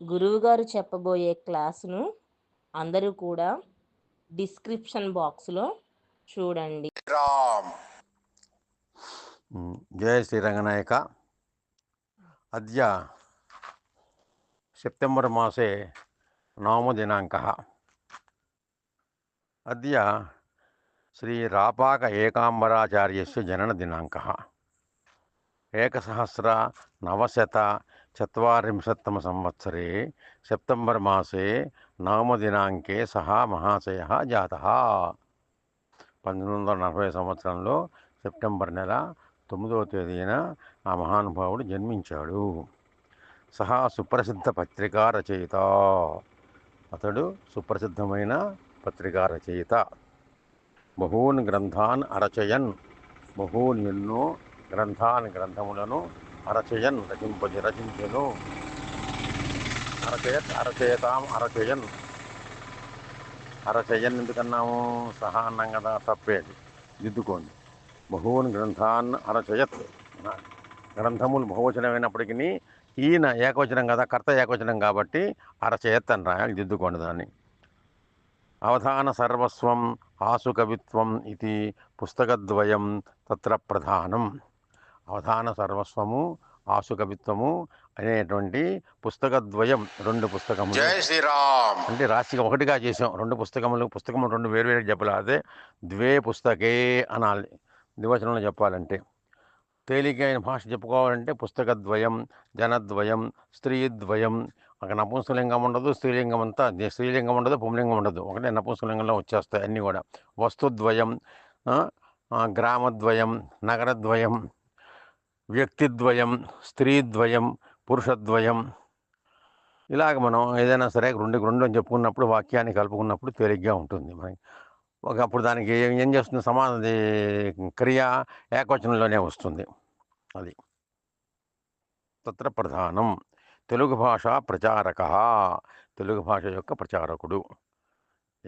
గురువుగారు చెప్పబోయే క్లాసును అందరూ కూడా డిస్క్రిప్షన్ బాక్స్లో చూడండి राम जय श्रीरङ्गनायक अद्य सेप्टेम्बर् मासे नवमदिनाङ्कः अद्य श्रीरापाक एकाम्बराचार्यस्य जननदिनाङ्कः एकसहस्रनवशतचत्वारिंशत्तमसंवत्सरे सेप्टेम्बर् मासे नवमदिनाङ्के सः महाशयः जातः పంతొమ్మిది వందల నలభై సంవత్సరంలో సెప్టెంబర్ నెల తొమ్మిదవ తేదీన ఆ మహానుభావుడు జన్మించాడు సహా సుప్రసిద్ధ పత్రికా రచయిత అతడు సుప్రసిద్ధమైన పత్రికా రచయిత బహూన్ గ్రంథాన్ అరచయన్ బహూన్ ఎన్నో గ్రంథాన్ గ్రంథములను అరచయన్ రచింపజి రచించెను అరచయత్ అరచయతాం అరచయన్. అరచయన్ ఎందుకన్నాము? సహా అన్నాం కదా తప్పేది దిద్దుకోండి. బహువుని గ్రంథాన్ అరచయత్. గ్రంథములు బహువచనమైనప్పటికీ ఈయన ఏకవచనం కదా కర్త ఏకవచనం కాబట్టి అరచయత్ అని రాయాలి దిద్దుకోండి దాన్ని. అవధాన సర్వస్వం ఆసు కవిత్వం ఇది పుస్తకద్వయం తత్ర ప్రధానం. అవధాన సర్వస్వము ఆసుకవిత్వము అనేటువంటి పుస్తకద్వయం రెండు పుస్తకములు. జై శ్రీరామ్! అంటే రాశిగా ఒకటిగా చేసాం. రెండు పుస్తకములు పుస్తకములు రెండు వేరు వేరు చెప్పాలి. అదే ద్వే పుస్తకే అనాలి. నివచనంలో చెప్పాలంటే. తేలికైన భాష చెప్పుకోవాలంటే పుస్తకద్వయం జనద్వయం స్త్రీద్వయం. అక్కడ నపుంసలింగం ఉండదు స్త్రీలింగం అంతా స్త్రీలింగం ఉండదు పుంలింగం ఉండదు. ఒకటే నపుంసలింగంలో వచ్చేస్తాయి అన్నీ కూడా. వస్తుద్వయం గ్రామద్వయం నగరద్వయం వ్యక్తిద్వయం స్త్రీద్వయం పురుషద్వయం. ఇలాగ మనం ఏదైనా సరే రెండు రెండు అని చెప్పుకున్నప్పుడు వాక్యాన్ని కలుపుకున్నప్పుడు తేలిగ్గా ఉంటుంది మనకి ఒక అప్పుడు దానికి ఏం చేస్తుంది? సమానది క్రియ ఏకవచనంలోనే వస్తుంది. అది. తత్ర ప్రధానం. తెలుగు భాష ప్రచారక. తెలుగు భాష యొక్క ప్రచారకుడు.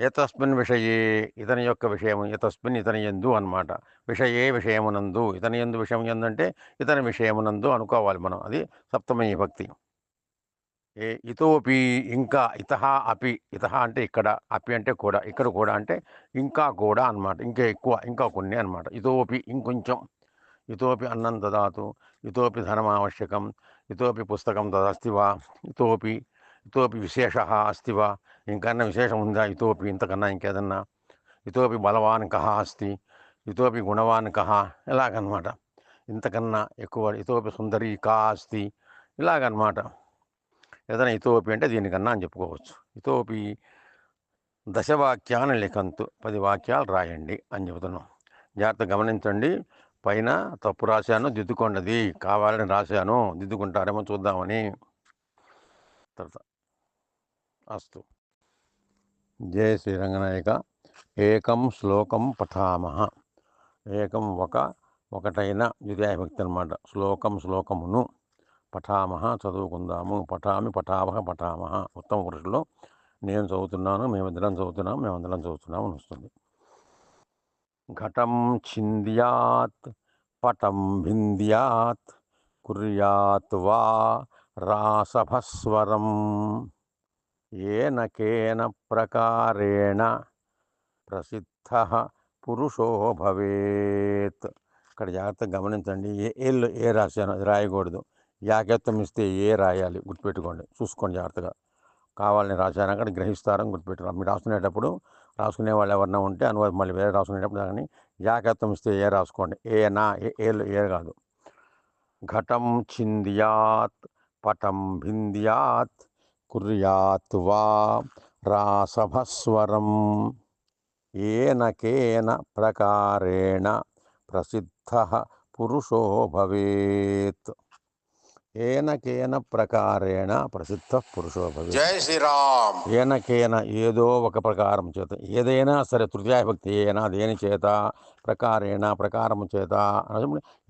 ఏతస్మిన్ విషయే ఇతని యొక్క విషయము ఏతస్మిన్ ఇతని ఎందు అనమాట విషయే విషయమునందు ఇతని ఎందు విషయం ఎందంటే ఇతని విషయమునందు అనుకోవాలి మనం. అది సప్తమీ భక్తి. ఏ ఇతోపి ఇంకా ఇత అపి ఇత అంటే ఇక్కడ అపి అంటే కూడా ఇక్కడ కూడా అంటే ఇంకా కూడా అన్నమాట. ఇంకా ఎక్కువ ఇంకా కొన్ని అన్నమాట. ఇతోపి ఇంకొంచెం. ఇతోపి అన్నం దదాతు ఇతోపి ధనం ఆవశ్యకం ఇతోపి పుస్తకం దదస్తి వా ఇతోపి ఇతోపి విశేష అస్తి వా? ఇంకన్నా విశేషం ఉందా ఇతోపి ఇంతకన్నా ఇంకేదన్నా? ఇతోపి బలవాన్ కహ అస్తి? ఇతోపి గుణవాన్ కహ ఇలాగనమాట. ఇంతకన్నా ఎక్కువ ఇతోపి సుందరి కా అస్తి? ఇలాగనమాట. ఏదైనా ఇతోపి అంటే దీనికన్నా అని చెప్పుకోవచ్చు. ఇతోపి దశవాక్యాన్ని లిఖంతు. పది వాక్యాలు రాయండి అని చెబుతున్నాం. జాగ్రత్త గమనించండి. పైన తప్పు రాశాను దిద్దుకోండి. కావాలని రాశాను. దిద్దుకుంటారేమో చూద్దామని. తర్వాత అస్తు జయ శ్రీరంగనాయక ఏకం శ్లోకం పఠామహ ఏకం ఒక ఒకటైన ద్వితీయభక్తి అనమాట శ్లోకం శ్లోకమును పఠామహ చదువుకుందాము పఠామి పఠామహ పఠామహ ఉత్తమ పురుషులు నేను చదువుతున్నాను మేమిద్దరం చదువుతున్నాం మేమందరం చదువుతున్నాం అని వస్తుంది. ఘటం ఛింద్యాత్ పటం భింద్యాత్ కుర్యాత్ వా రాసభస్వరం. ఏన కేన ప్రకారేణ ప్రసిద్ధ పురుషో భవేత్. ఇక్కడ జాగ్రత్తగా గమనించండి. ఏ ఏళ్ళు ఏ రాశాను అది రాయకూడదు. యాకెత్తం ఇస్తే ఏ రాయాలి గుర్తుపెట్టుకోండి. చూసుకోండి జాగ్రత్తగా. కావాలని రాశాను అక్కడ గ్రహిస్తారని గుర్తుపెట్టుకోండి. మీరు రాసుకునేటప్పుడు రాసుకునే వాళ్ళు ఎవరన్నా ఉంటే అనువాదం మళ్ళీ వేరే రాసుకునేటప్పుడు దాన్ని యాకెత్తం ఇస్తే ఏ రాసుకోండి. ఏనా ఏ ఏళ్ళు ఏ కాదు. ఘటం ఛింద్యాత్ పటం భింద్యాత్ కుర్యాత్ వా రాసభస్వరం ఏనకేన ప్రకారేణ ప్రసిద్ధ పురుషో భవేత్. ఏనకేన ప్రకారేణ ప్రసిద్ధ పురుషో భవేత్. జై శ్రీరామ్. ఏనకేన ఏదో ఒక ప్రకారం చేత ఏదైనా సరే తృతీయ భక్తి ఏనా దేని చేత ప్రకారేణ ప్రకారం చేత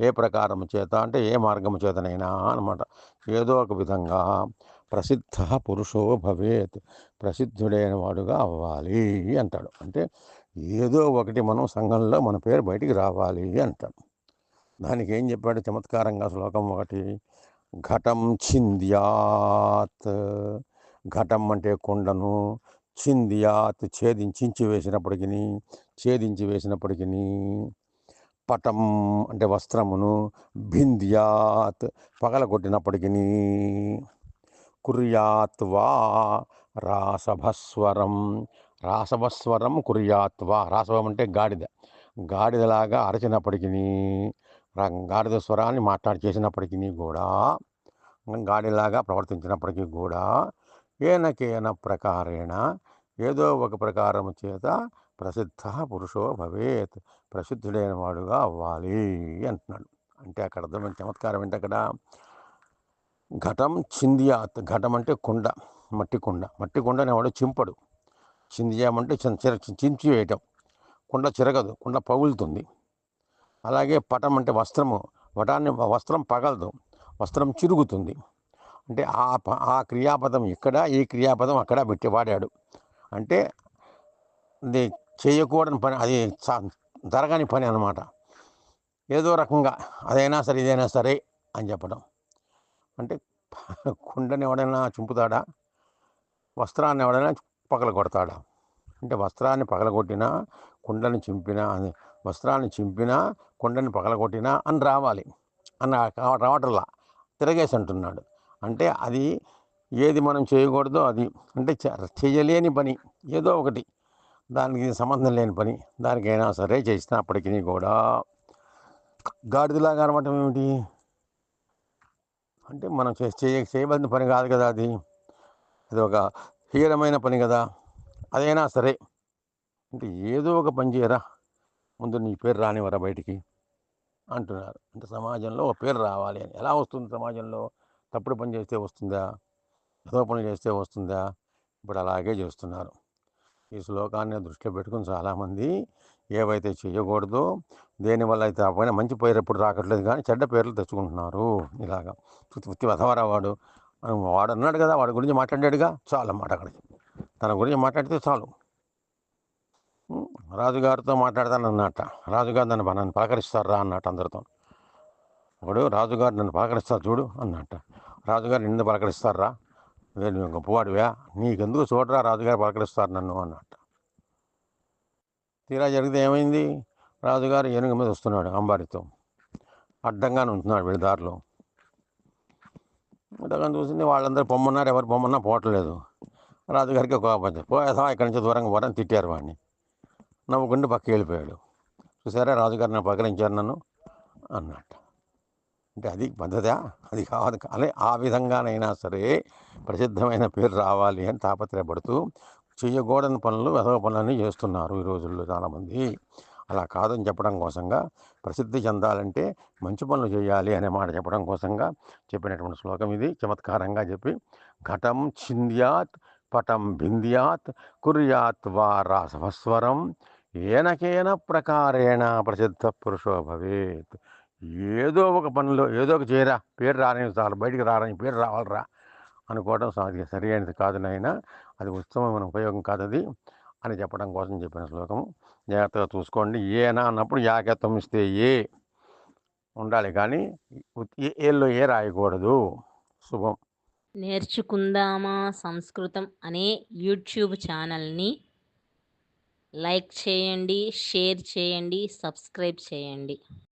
ఏ ప్రకారం చేత అంటే ఏ మార్గం చేతనైనా అనమాట ఏదో ఒక విధంగా ప్రసిద్ధ పురుషో భవేత్ ప్రసిద్ధుడైన వాడుగా అవ్వాలి అంటాడు. అంటే ఏదో ఒకటి మనం సంఘంలో మన పేరు బయటికి రావాలి అంటాడు. దానికి ఏం చెప్పాడు చమత్కారంగా శ్లోకం ఒకటి? ఘటం చింద్యాత్ ఘటం అంటే కుండను చిందియాత్ ఛేదించి వేసినప్పటికీ ఛేదించి వేసినప్పటికీ పటం అంటే వస్త్రమును భింద్యాత్ పగలగొట్టినప్పటికీ కుర్యాత్వా రాసభస్వరం. రాసభస్వరం కుర్యాత్వా. రాసభం అంటే గాడిద. గాడిదలాగా అరచినప్పటికీ గాడిద స్వరాన్ని మాట్లాడి చేసినప్పటికీ కూడా గాడిలాగా ప్రవర్తించినప్పటికీ కూడా ఏనకేన ప్రకారేణ ఏదో ఒక ప్రకారం చేత ప్రసిద్ధ పురుషో భవేత్ ప్రసిద్ధుడైన వాడుగా అవ్వాలి అంటున్నాడు. అంటే అక్కడ అర్థమైన చమత్కారం ఏంటి అక్కడ ఘటం చిందియాత్ ఘటం అంటే కుండ మట్టి కుండ. మట్టి కుండని వాడు చింపడు. చిందియామంటే చిర చించి వేయటం. కుండ చిరగదు కుండ పగులుతుంది. అలాగే పటం అంటే వస్త్రము. వటాన్ని వస్త్రం పగలదు వస్త్రం చిరుగుతుంది. అంటే ఆ ఆ క్రియాపదం ఇక్కడ ఈ క్రియాపదం అక్కడ పెట్టి వాడాడు. అంటే అది చేయకూడని పని అది జరగని పని అనమాట ఏదో రకంగా అదైనా సరే ఇదైనా సరే అని చెప్పడం అంటే కుండని ఎవడైనా చింపుతాడా? వస్త్రాన్ని ఎవడైనా పగల కొడతాడా అంటే వస్త్రాన్ని పగలగొట్టినా కుండని చింపినా వస్త్రాన్ని చింపినా కుండని పగలగొట్టినా అని రావాలి. అన్న రావటంలా. తిరగేసి అంటున్నాడు అంటే అది ఏది మనం చేయకూడదో అది. అంటే చేయలేని పని. ఏదో ఒకటి. దానికి సంబంధం లేని పని. దానికైనా సరే చేసినప్పటికీ కూడా. గాడిదలాగా అనమాట ఏమిటి? అంటే మనం చేయ చేయవలసిన పని కాదు కదా అది. అది ఒక హీరమైన పని కదా. అదైనా సరే అంటే ఏదో ఒక పని చేయరా ముందు నీ పేరు రానివరా బయటికి? అంటున్నారు. అంటే సమాజంలో ఒక పేరు రావాలి అని. ఎలా వస్తుంది సమాజంలో? తప్పుడు పని చేస్తే వస్తుందా? ఏదో పని చేస్తే వస్తుందా? ఇప్పుడు అలాగే చేస్తున్నారు. ఈ శ్లోకాన్ని దృష్టిలో పెట్టుకుని చాలామంది ఏవైతే చేయకూడదో దేనివల్ల అయితే ఆ పైన మంచి పేరు ఎప్పుడు రాకట్లేదు కానీ చెడ్డ పేర్లు తెచ్చుకుంటున్నారు. ఇలాగా ఉత్తి వధవరా వాడు. వాడు అన్నాడు కదా వాడి గురించి మాట్లాడాడుగా? చాలు అన్నమాట అక్కడికి. తన గురించి మాట్లాడితే చాలు. రాజుగారితో మాట్లాడతాను అన్నట్ట రాజుగారు నన్ను నన్ను పలకరిస్తారా అన్నట్టు అందరితో. వాడు రాజుగారు నన్ను పలకరిస్తారు చూడు అన్నట్ట రాజుగారు నిన్ను పలకరిస్తారా? నేను గొప్పవాడివా నీకెందుకు చూడరా రాజుగారు పలకరిస్తారు నన్ను అన్నట్టు. తీరా జరిగితే ఏమైంది? రాజుగారు ఏనుగు మీద వస్తున్నాడు అంబారితో. అడ్డంగానే ఉంటున్నాడు వీడి దారిలో. అడ్డంగా చూసింది వాళ్ళందరూ పొమ్మన్నారు ఎవరు పొమ్మన్నా పోవట్లేదు. రాజుగారికి కోపం పోయేదా ఇక్కడి నుంచి దూరంగా పోరని తిట్టారు వాడిని. నవ్వుకుంటూ పక్క వెళ్ళిపోయాడు. చూసారా రాజుగారు నా పకరించారు నన్ను అన్నట్టు. అంటే అది పద్ధత అది కాదు అలా ఆ విధంగానైనా సరే ప్రసిద్ధమైన పేరు రావాలి అని తాపత్రయపడుతూ చేయకూడని పనులు వెధవ పనులన్నీ చేస్తున్నారు ఈ రోజుల్లో చాలామంది. అలా కాదని చెప్పడం కోసంగా ప్రసిద్ధి చెందాలంటే మంచి పనులు చేయాలి అనే మాట చెప్పడం కోసంగా చెప్పినటువంటి శ్లోకం ఇది. చమత్కారంగా చెప్పి ఘటం చింద్యాత్ పటం బింద్యాత్ కుర్యాత్ వా సమస్వరం ఏనకేన ప్రకారేణ ప్రసిద్ధ పురుషో భవేత్. ఏదో ఒక పనిలో ఏదో ఒక చేయరా పేరు రాని చాలు బయటికి రారని పేరు రావాలరా అనుకోవడం అది సరి అయినది కాదు నాయన అది ఉత్తమమైన ఉపయోగం కాదు అది అని చెప్పడం కోసం చెప్పిన శ్లోకము. జాగ్రత్తగా చూసుకోండి. ఏనా అన్నప్పుడు యాకత్వం ఇస్తే ఏ ఉండాలి కానీ ఏళ్ళు ఏ రాయకూడదు. శుభం. నేర్చుకుందామా సంస్కృతం అనే యూట్యూబ్ ఛానల్ని లైక్ చేయండి షేర్ చేయండి సబ్స్క్రైబ్ చేయండి.